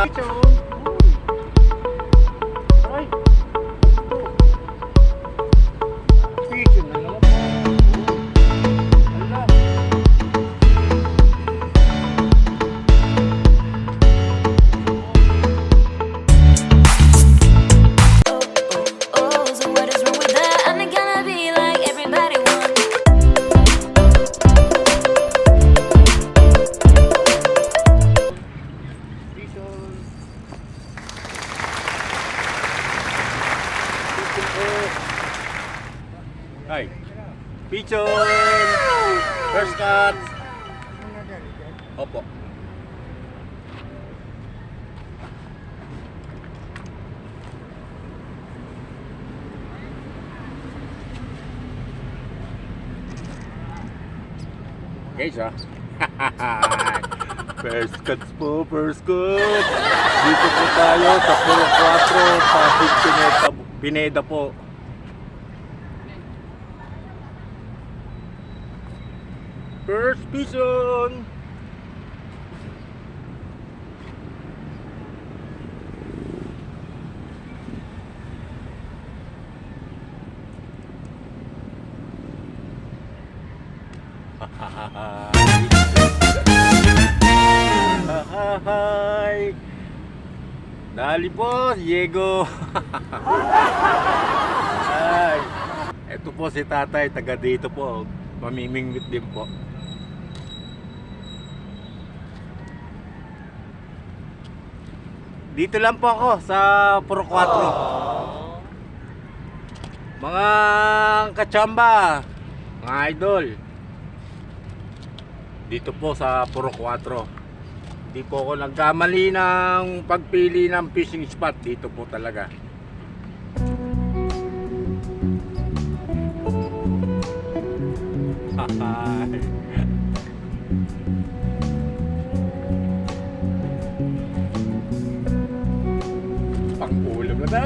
Ay. Cut! Opo. Okay, siya. first cuts po, first cut. Dito po tayo sa Puro 4, Pasig Pineda, Pineda po. First pigeon! Hi! Dali po, Diego! Ay! Ito po si tatay, taga dito po. Mamimingwit din po. Dito lang po ako sa Puro 4. Mga kachamba, mga idol. Dito po sa Puro 4. Hindi po ako nagkamali ng pagpili ng fishing spot. Dito po talaga. Hi. Ko.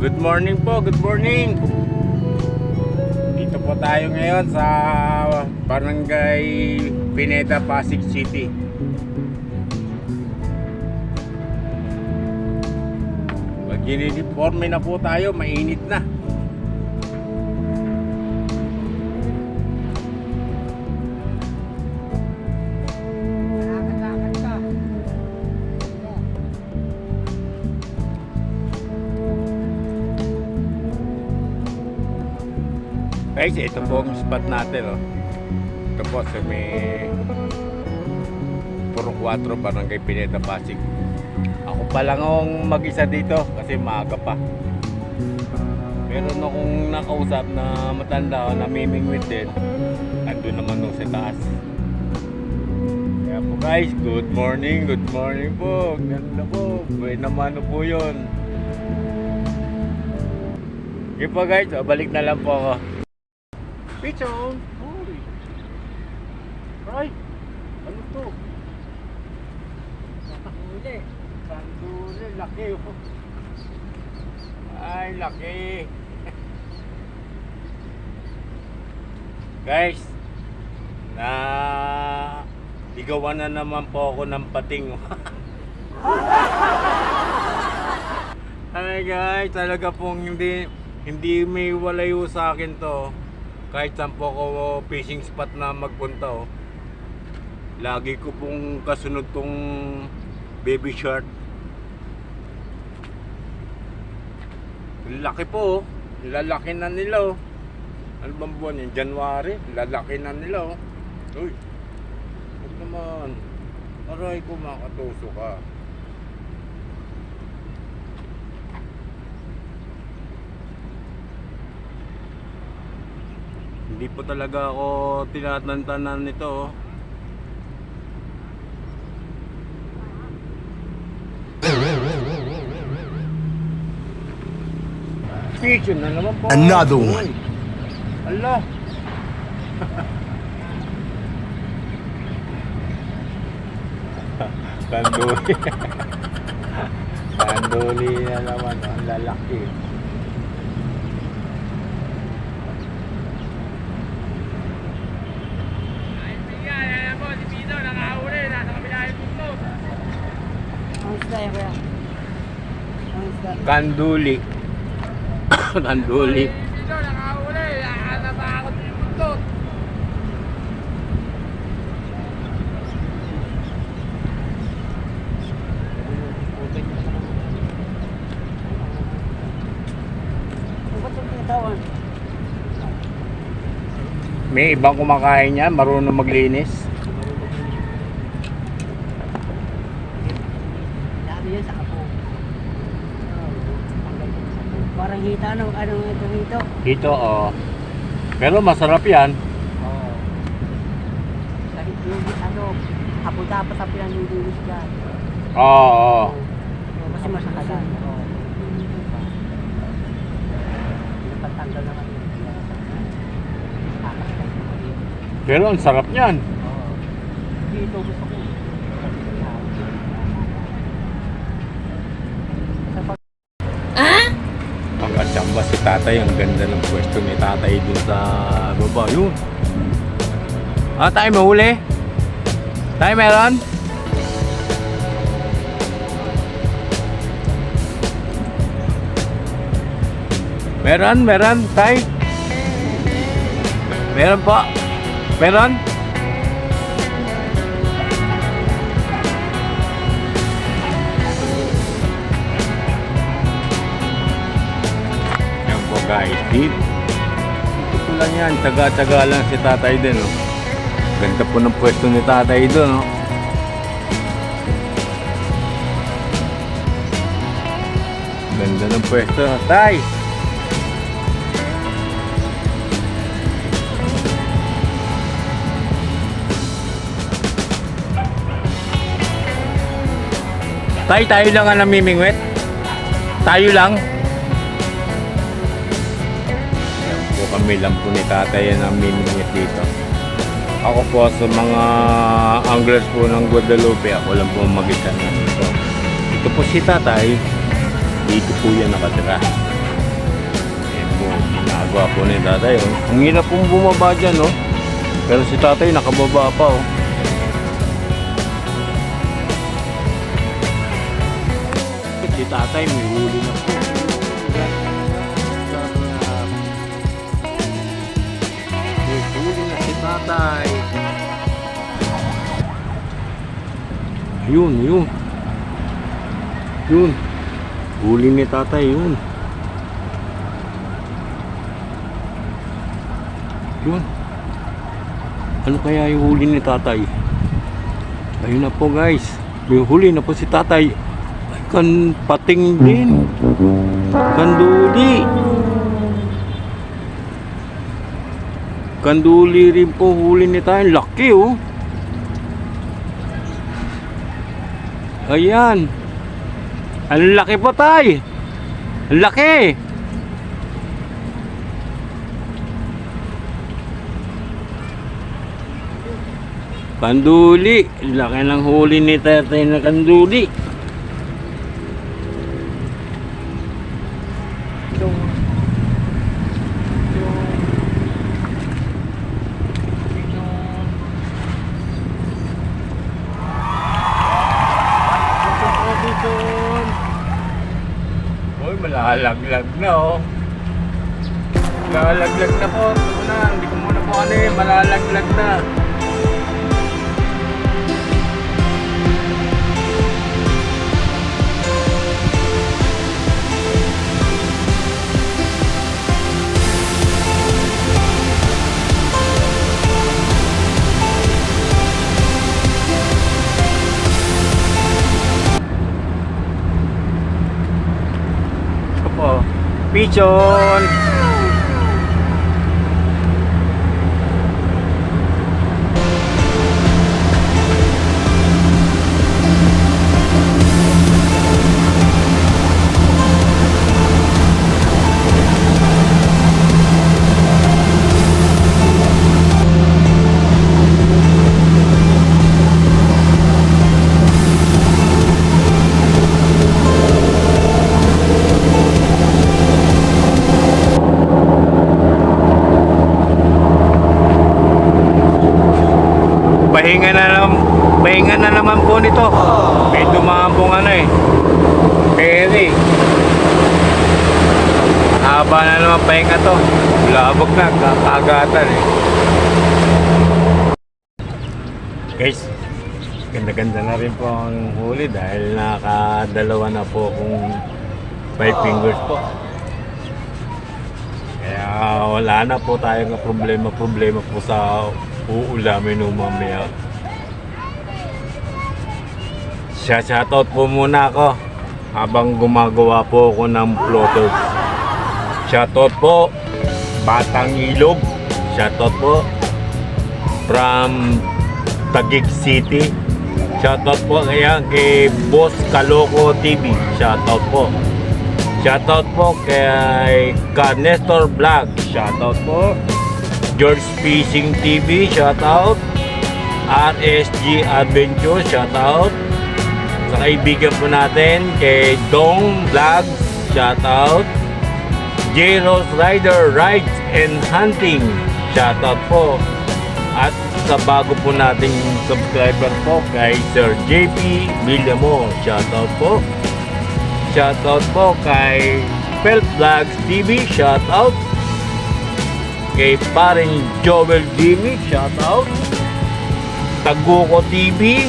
Good morning po, good morning. Po tayo ngayon sa Barangay Pineda, Pasig City. Mag-uniforme na po tayo, mainit na. Guys, ito po ang spot natin, oh. Ito po sa may Puro 4, Barangay Pineda, Pasig. Ako pa lang ang mag-isa dito kasi maaga pa. Meron akong nakausap na matanda, namimingwit din. Nandun naman nung sa taas. Kaya po guys, good morning, good morning po. Ganda po, buhay naman po yun. Okay po guys, balik na lang po ako. Pichon! Hoy! Ay! Ano to? Sanduli! Sanduli! Laki oh! Ay, laki! Guys! Na... Ligawan na naman po ako ng pating. Ay guys, talaga pong hindi hindi may walayo sa akin to. Kahit saan po ako fishing spot na magpunta oh. Lagi ko pong kasunod tong baby shark. Laki po oh. Lalaki na nila oh. Ano bang buwan yun? January. Lalaki na nila oh. Uy. Huwag naman. Aray ko makatuso ka. Hindi po talaga ako tinatantanan nito. oh. Pigeon na naman po. Another one. Ala. Kanduli. Kanduli na naman, oh, ang lalaki. Isda yan kuya. Ang isda. Kanduli. Kanduli. May ibang kumakain niya, marunong maglinis. Dami yan sa kapo. Parang hita ng ano ito hito. Dito, oh. Pero masarap yan. Oo. Kahit yung ano, hapon-dapat ang pinanlilinis dyan. Oo, oo. Oo, Kasi masakalan. Oo. Pinapatanggal naman yun. Pero ang sarap niyan. Oo. Dito gusto ko. Sa pag Ang katsamba si tatay, ang ganda ng pwesto ni tatay dun sa baba. Yun. Ah, tayo mahuli? Tayo meron? Meron, meron, tay. Meron po. Meron? Guys, deep. Ito po lang yan, tsaga-tsaga lang si tatay din. Oh. Ganda po ng pwesto ni tatay doon. Oh. Ganda ng pwesto. Tay! Tay, tayo lang ang namimingwit. Tayo lang. Kami lang po ni tatay ang namimingwit dito. Ako po sa mga anglers po ng Guadalupe, ako lang po mag-isa na dito. Ito po si tatay. Dito po yan nakatira. Yan po, ginagawa po ni tatay. Oh. Ang hirap pong bumaba dyan, oh. Pero si tatay nakababa pa, oh. Si tatay may huli na tatay. Yun, yun. Yun. Huli ni tatay, yun. Yun. Ano kaya yung huli ni tatay? Ayun na po guys. May huli na po si tatay. Ay, kan pating din. Kanduli. Kanduli rin po huli ni tayo. Laki oh. Ayan. Ang laki po tay. Ang laki. Kanduli. Laki ng huli ni tatay na kanduli. yung yung Uy, malalaglag na oh. Malalaglag na po. Ito na, hindi ko muna po ano eh. Malalaglag na. Vision Pahinga na naman, pahinga na naman po nito. May dumampong ano eh. Ferry. Haba na naman pahinga to. Labog na, kakagatan eh. Guys, ganda-ganda na rin po ang huli dahil nakadalawa na po kung five fingers po. Kaya wala na po tayong problema-problema po sa uulamin ng mamaya. Shoutout po muna ako habang gumagawa po ako ng floaters. Shoutout po Batang Ilog. Shoutout po from Taguig City. Shoutout po kaya kay Boss Kaloko TV. Shoutout po. Shoutout po kay Ka Nestor Vlog. Shoutout po. George Fishing TV. Shoutout. RSG Adventure. Shoutout. Sa kaibigan po natin kay Dong Vlog. Shoutout. J. Rose Rider Rides and Hunting. Shoutout po. At sa bago po nating subscriber po kay Sir JP Villamo. Shoutout po. Shoutout po kay Pelt Vlogs TV. Shoutout. Kay paring Joel Dimi. Shoutout. Taguko TV.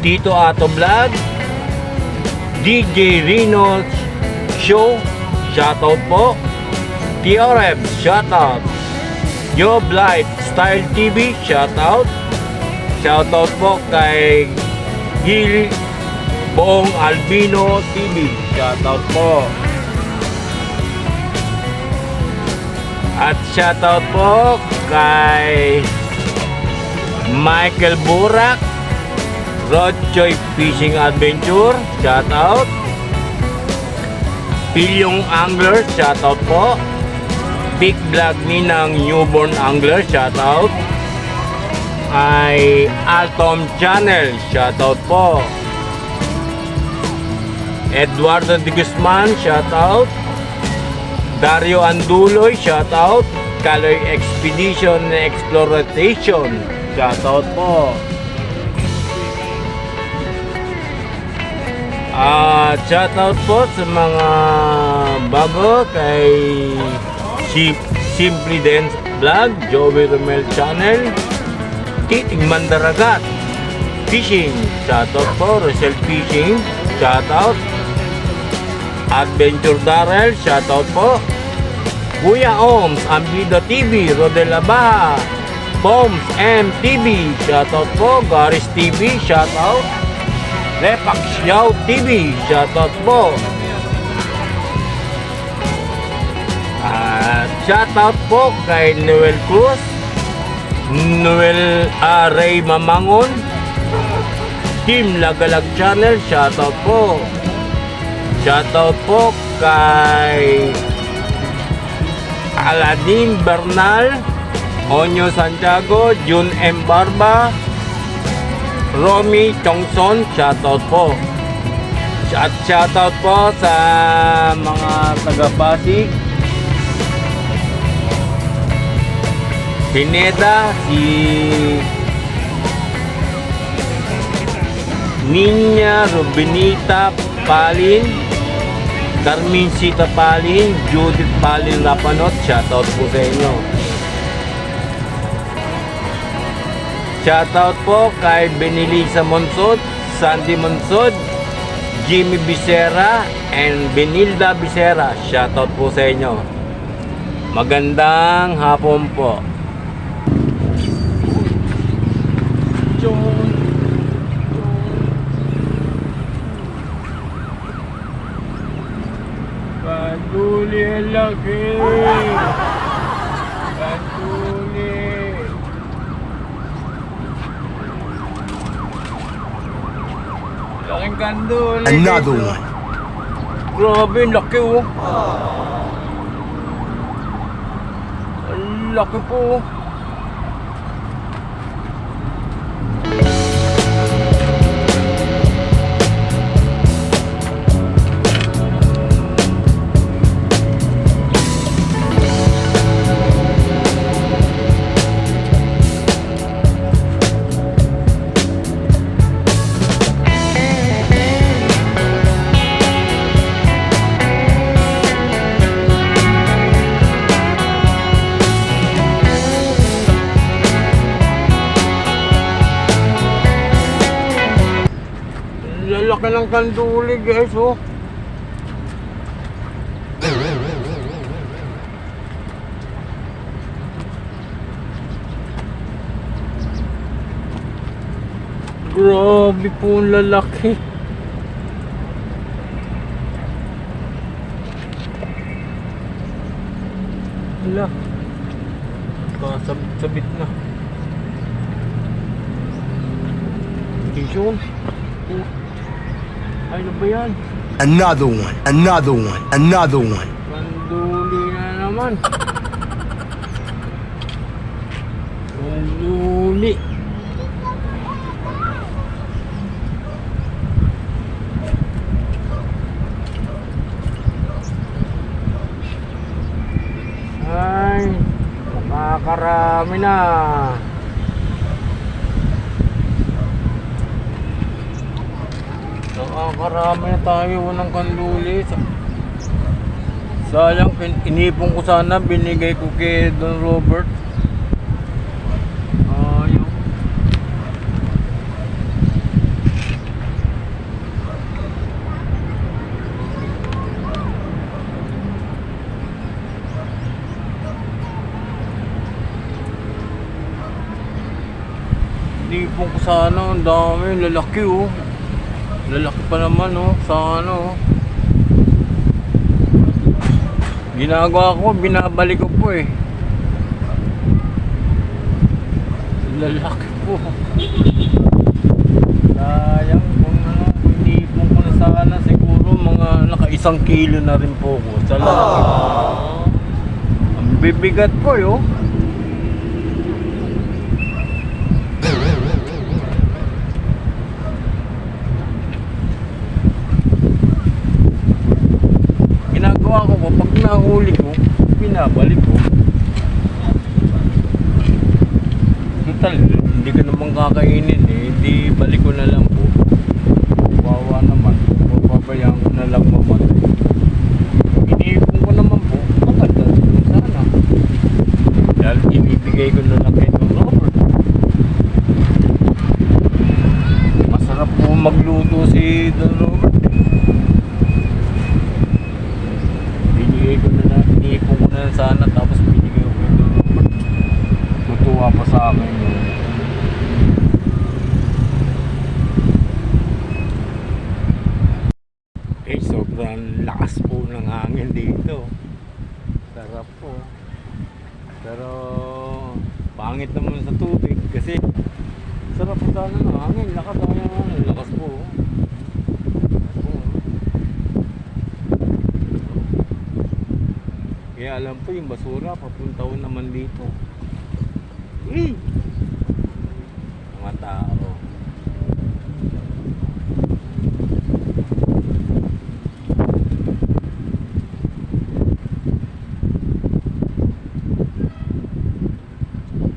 Tito Ato Vlog. DJ Rino Show. Shoutout po. TRM, shoutout. Yo Blight Style TV, shoutout. Shoutout po kay Gil Bong Albino TV, shoutout po. At shoutout po kay Michael Burak, Rod Choi Fishing Adventure, shoutout. Pilyong Angler, shoutout po. Big Vlog ni ng Newborn Angler, shoutout. Ay Altom Channel, shoutout po. Eduardo de Guzman, shoutout. Dario Anduloy, shoutout. Caloy Expedition and Exploration, shoutout po. At shoutout po sa mga bago kay si Simply Dance Vlog, Joey Romel Channel, Titing Mandaragat, Fishing, shoutout po, Rosel Fishing, shoutout, Adventure Darrell, shoutout po, Kuya Oms, Ambido TV, Rodela Baha, Bombs MTV, shoutout po, Garis TV, shoutout, Repax Xiao TV, shoutout po. At shoutout po kay Noel Cruz, Noel uh, Ray Mamangon, Team Lagalag Channel, shoutout po. Shoutout po kay Aladin Bernal, Onyo Santiago, Jun M. Barba, Romy Chongson, shoutout po. At shoutout po sa mga taga-Pasig. Pineda, si Ninya Rubinita Palin, Carmen Sita Palin, Judith Palin Lapanot, shoutout po sa inyo. Shoutout po kay Benilisa Monsod, Sandy Monsod, Jimmy Bisera, and Benilda Bisera. Shoutout po sa inyo. Magandang hapon po. Laki. Pantuli. Laking kandol. Another one. Grabe, laki oh. Laki po. oh. Laki ng kanduli guys oh. Grabe po ang lalaki. Hala. Kasabit-sabit na. Yun. Oh. Ay, ano ba yan? Another one, another one, another one. Panduli na naman. Panduli. Ay, nakakarami na. Nakakarami na tayo ng kanduli. Sa- Sayang, inipon ko sana, binigay ko kay Don Robert. Ayaw. Inipon ko sana, ang dami, lalaki oh. Lalaki pa naman oh, sana oh. Ginagawa ko, binabalik ko po eh. Lalaki po. Sayang kung ano, kung inipon ko na sana siguro mga naka isang kilo na rin po ko. Sa lalaki po. Ang bibigat po yo. ginagawa ko po, pag nahuli ko, binabalik ko. Total, hindi ko naman kakainin eh, hindi balik ko na lang po. Wawa naman, papabayaan ko na lang mamatay. Iniipon ko naman po, maganda rin sana. Dahil inibigay ko na lang kay Don Robert. Masarap po magluto si Don Robert. binigay ko na lang, iniipon ko na lang sana tapos binigay ko kay Don Robert. Tutuwa pa sa akin yun. Eh, sobrang lakas po ng hangin dito. Sarap po. Pero, pangit naman sa tubig kasi sarap po sana ng hangin. Lakas ang hangin. Lakas po. Oo. Kaya alam po yung basura, papunta ko naman dito. Eh! Mga tao.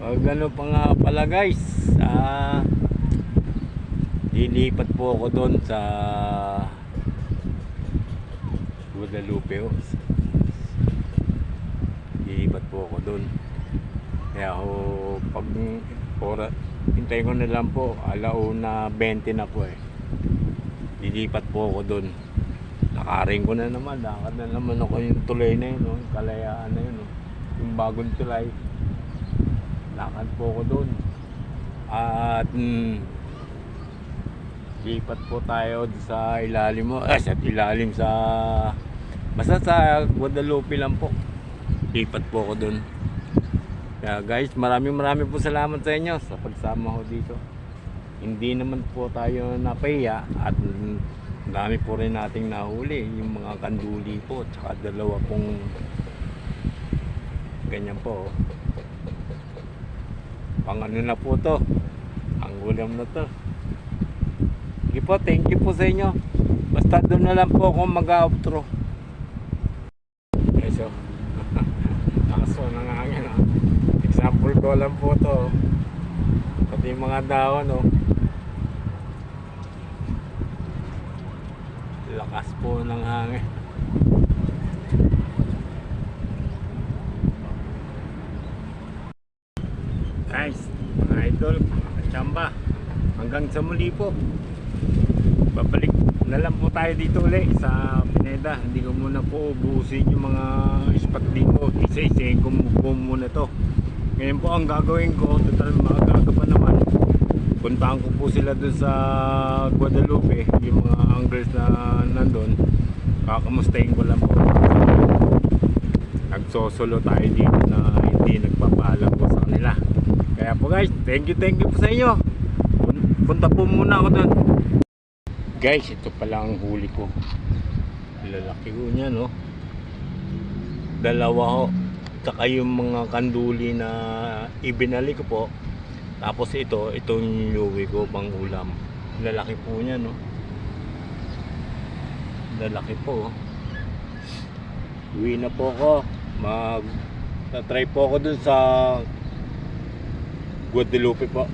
Pag ano pa nga pala guys, ah, lilipat po ako doon sa Guadalupe. oh. Lilipat po ako doon. Kaya ako, pag ora, hintayin ko na lang po, alauna 20 na po eh. Lilipat po ako doon. Lakarin ko na naman, lakad na naman ako yung tulay na yun, no? yung kalayaan na yun, no? yung bagong tulay. Lakad po ako doon. At mm, lipat po tayo sa ilalim mo, ah, sa ilalim sa basta sa Guadalupe lang po. Lipat po ako doon. Kaya guys, maraming maraming po salamat sa inyo sa pagsama ko dito. Hindi naman po tayo napahiya at dami po rin nating nahuli yung mga kanduli po tsaka dalawa pong ganyan po. Pang ano na po to. Ang ulam na to. Sige po, thank you po sa inyo. Basta doon na lang po ako mag-outro. Okay, so. Aso ng hangin ah. Example ko lang po to. Pati yung mga daon oh. Lakas po ng hangin. Guys, mga idol, kachamba, hanggang sa muli po. Babalik nalang po tayo dito ulit sa Pineda. Hindi ko muna po ubusin yung mga spot dito. Isa-isahin ko muna to. Ngayon po ang gagawin ko, total maaga pa naman. Puntahan ko po sila dun sa Guadalupe, yung mga anglers na nandun. Kakamustahin ko lang po. Nagsosolo tayo dito na hindi nagpapaalam po sa kanila. Kaya po guys, thank you, thank you po sa inyo. Pun- Punta po muna ako dun. Guys, ito pala ang huli ko. Lalaki ko niya, no? Dalawa ho. Tsaka yung mga kanduli na ibinali ko po. Tapos ito, itong nyuwi ko pang ulam. Lalaki po niya, no? Lalaki po. Uwi na po ako. Mag... try po ako dun sa Guadalupe po.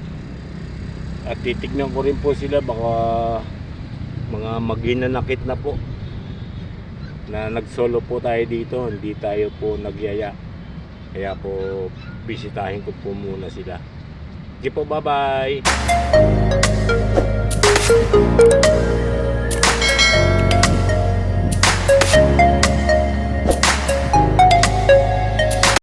At titignan ko rin po sila baka mga maginanakit na po na nagsolo po tayo dito hindi tayo po nagyaya kaya po bisitahin ko po muna sila. Sige po bye bye